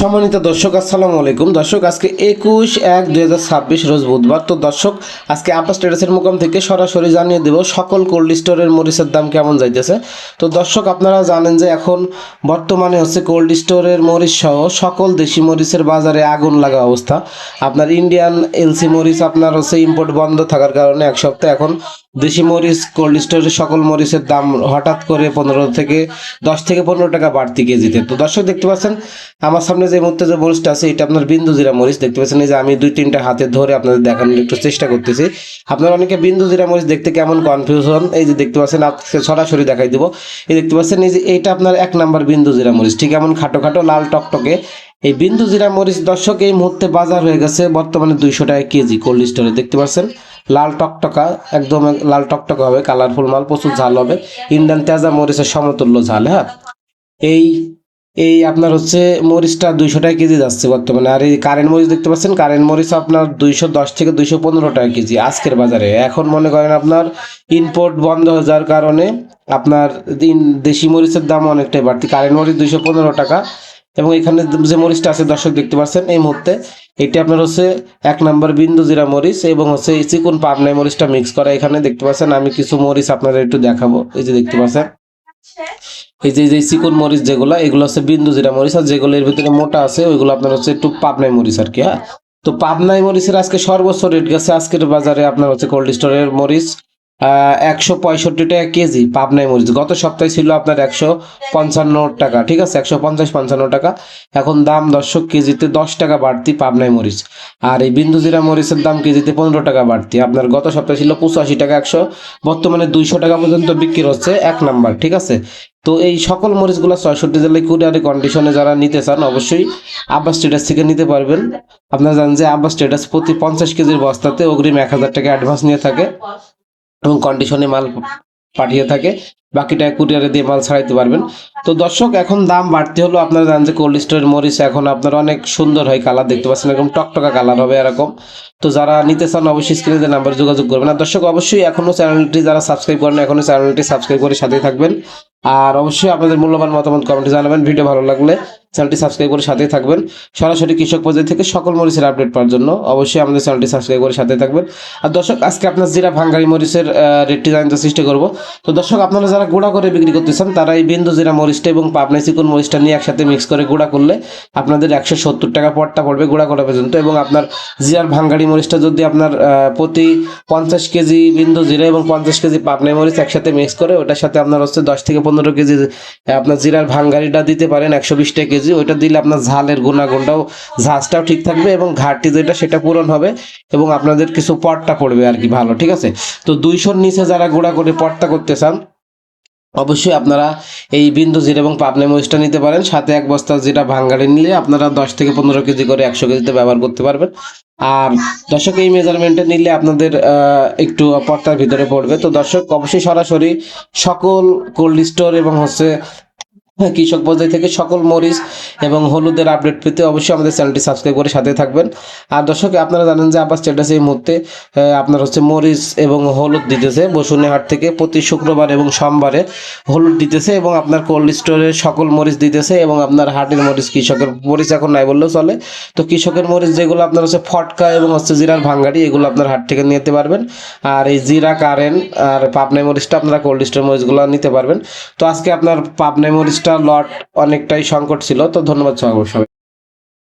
সম্মানিত দর্শক, আসসালামু আলাইকুম। দর্শক, আজকে একুশ এক দুই রোজ বুধবার। তো দর্শক, আজকে আপা স্টেটাসের মুকাম থেকে সরাসরি জানিয়ে দেব সকল কোল্ড স্টোরের মরিচের দাম কেমন যাইতেছে। তো দর্শক, আপনারা জানেন যে এখন বর্তমানে হচ্ছে কোল্ড স্টোরের মরিচ সহ সকল দেশি মরিচের বাজারে আগুন লাগা অবস্থা। আপনার ইন্ডিয়ান এলসি মরিচ আপনার হচ্ছে ইম্পোর্ট বন্ধ থাকার কারণে এক সপ্তাহ এখন দেশি মরিচ কোল্ড স্টোরের সকল মরিচের দাম হঠাৎ করে পনেরো থেকে দশ থেকে পনেরো টাকা বাড়তি কেজিতে। তো দর্শক দেখতে পাচ্ছেন, আমার সামনে যে মুহূর্তে যে মরিচটা আছে, এটা আপনার বিন্দু জিরা মরিচ। দেখতে পাচ্ছেন, এই যে আমি দুই তিনটা হাতে ধরে আপনাদের দেখানোর একটু চেষ্টা করতেছি। আপনারা অনেকে বিন্দু জিরা মরিচ দেখতে কেমন কনফিউশন এই যে দেখতে পাচ্ছেন আজকে সরাসরি দেখাই দিব। এই দেখতে পাচ্ছেন, এই যে এইটা আপনার এক নাম্বার বিন্দু জিরা মরিচ। ঠিক এমন খাটো খাটো লাল টকটকে। এই বিন্দু জিরা মরিচ দর্শক এই মুহূর্তে বাজার হয়ে গেছে বর্তমানে দুইশো টাকা কেজি কোল্ড স্টোরে দেখতে পাচ্ছেন লাল টকটকা, একদম লাল টকটকা হবে কালারফুল মাল, প্রচুর ঝাল হবে। ইন্ডিয়ান তেজা মরিচের সমতুল্য ঝাল হ্যাঁ। এই এই আপনার হচ্ছে মরিচটা দুইশো টাকা কেজি যাচ্ছে বর্তমানে। আর এই কারেন্ট মরিচ দেখতে পাচ্ছেন? কারেন্ট মরিচ আপনার দুইশো দশ থেকে দুইশো পনেরো টাকা কেজি আজকের বাজারে। এখন মনে করেন আপনার ইম্পোর্ট বন্ধ হয়ে যাওয়ার কারণে আপনার দেশি মরিচের দাম অনেকটাই বাড়তি। কারেন্ট মরিচ দুইশো পনেরো টাকা এবং এখানে যে মরিচটা আছে, দর্শক দেখতে পাচ্ছেন, এই মুহূর্তে এটি আপনার হচ্ছে এক নাম্বার বিন্দু জিরা মরিচ এবং হচ্ছে চিকুন পাবনাই মরিচটা মিক্স করা। এখানে দেখতে পাচ্ছেন, আমি কিছু মরিচ আপনাদের একটু দেখাবো। এই যে দেখতে পাচ্ছেন, এই যে যে চিকন মরিচ যেগুলো, এগুলো হচ্ছে বিন্দু জিরা মরিচ আর যেগুলো এর ভিতরে মোটা আছে, ওইগুলো আপনার হচ্ছে একটু পাবনাই মরিচ আর কি হ্যাঁ? তো পাবনাই মরিচের আজকে সর্বোচ্চ রেট গেছে, আজকের বাজারে আপনার হচ্ছে কোল্ড স্টোরের মরিচ একশো পঁয়ষট্টি টাকা কেজি পাবনাই মরিচ। গত সপ্তাহে ছিল আপনার একশো পঞ্চান্ন টাকা, ঠিক আছে? একশো পঞ্চাশ পঞ্চান্ন টাকা। এখন দাম দর্শক কেজিতে দশ টাকা বাড়তি পাবনাই মরিচ। আর এই বিন্দু জিরা মরিচের দাম কেজিতে পনেরো টাকা বাড়তি। আপনার গত সপ্তাহে ছিল পঁচাশি টাকা একশো, বর্তমানে দুইশো টাকা পর্যন্ত বিক্রি হচ্ছে এক নাম্বার, ঠিক আছে? তো এই সকল মরিচগুলো ছয়ষট্টি জেলায় কুরিয়ারি কন্ডিশনে যারা নিতে চান, অবশ্যই আব্বাস স্টেটাস থেকে নিতে পারবেন। আপনারা জানেন যে আব্বাস স্টেটাস প্রতি পঞ্চাশ কেজির বস্তাতে অগ্রিম এক হাজার টাকা অ্যাডভান্স নিয়ে থাকে। এবং কন্ডিশনে মাল পাঠিয়ে থাকে। বাকিটা কুরিয়ারে দিয়ে মাল ছাড়াইতে পারবেন। তো দর্শক, এখন দাম বাড়তে হলো। আপনারা জানেন যে কোল্ড স্টোরের মরিচ এখন আপনার অনেক সুন্দর হয় কালার দেখতে পাচ্ছেন এরকম টকটকা কালার হবে এরকম। তো যারা নিতে চান অবশ্যই স্ক্রিনে নাম্বার যোগাযোগ করবেন। আর দর্শক, অবশ্যই এখনও চ্যানেলটি যারা সাবস্ক্রাইব করেন এখনও চ্যানেলটি সাবস্ক্রাইব করে সাথেই থাকবেন। আর অবশ্যই আপনাদের মূল্যবান মতামত কমেন্টে জানাবেন। ভিডিও ভালো লাগলে চ্যানেলটি সাবস্ক্রাইব করে সাথেই থাকবেন। সরাসরি কৃষক পর্যায় থেকে সকল মরিচের আপডেট পাওয়ার জন্য অবশ্যই আমাদের চ্যানেলটি সাবস্ক্রাইব করে সাথে থাকবেন। আর দর্শক, আজকে আপনার জিরা ভাঙ্গারি মরিচের রেটটি জানতে চেষ্টা করব। তো দর্শক, আপনারা যারা গুঁড়া করে বিক্রি করতেছেন, তারা এই বিন্দু জিরা মরিচটা এবং পাবনাই চিকুন মরিচটা নিয়ে একসাথে মিক্স করে গুঁড়া করলে আপনাদের একশো সত্তর টাকা পটটা পড়বে গুঁড়া করা পর্যন্ত এবং আপনার জিরার ভাঙ্গারি মরিচটা যদি আপনার প্রতি পঞ্চাশ কেজি বিন্দু জিরা এবং পঞ্চাশ কেজি পাবনাই মরিচ একসাথে মিক্স করে, ওটার সাথে আপনার হচ্ছে দশ থেকে পনেরো কেজি, আপনার জিরার ভাঙ্গারিটা দিতে পারেন একশো বিশ টাকা কেজি। ওইটা দিলে আপনার ঝালের গুণাগুণটাও, ঝাঁজটাও ঠিক থাকবে এবং ঘাটতি যেটা সেটা পূরণ হবে এবং আপনাদের কিছু পটটা পড়বে আর কি ভালো, ঠিক আছে? তো দুইশোর নিচে যারা গুঁড়া করে পটটা করতে চান, অবশ্যই আপনারা এই বিন্দু জিরা এবং পাবনা মরিচটা নিতে পারেন। সাথে এক বস্তা যেটা ভাঙ্গাড়ি নিলে আপনারা দশ থেকে পনেরো কেজি করে একশো কেজিতে ব্যবহার করতে পারবেন। আর দর্শক, এই মেজারমেন্টে নিলে আপনাদের একটু পর্তার ভিতরে পড়বে। তো দর্শক, অবশ্যই সরাসরি সকল কোল্ড স্টোর এবং হচ্ছে কৃষক পর্যায় থেকে সকল মরিচ এবং হলুদের আপডেট পেতে অবশ্যই আমাদের চ্যানেলটি সাবস্ক্রাইব করে সাথে থাকবেন। আর দর্শক, আপনারা জানেন যে আবার স্ট্যাটাস এই মুহূর্তে আপনার হচ্ছে মরিচ এবং হলুদ দিতেছে। বসুনিহাট থেকে প্রতি শুক্রবার এবং সোমবারে হলুদ দিতেছে এবং আপনার কোল্ড স্টোরে সকল মরিচ দিতেছে এবং আপনার হাটের মরিচ কৃষকের মরিচ এখন নাই বললেও চলে। তো কৃষকের মরিচ যেগুলো আপনার হচ্ছে ফটকা এবং হচ্ছে জিরার ভাঙ্গাড়ি এগুলো আপনার হাট থেকে নিতে পারবেন। আর এই জিরা, কারেন্ট আর পাবনাই মরিচটা আপনারা কোল্ড স্টোর মরিচগুলো নিতে পারবেন। তো আজকে আপনার পাবনাই মরিচটা লট অনেকটাই সংকট ছিল তো ধন্যবাদ সবাই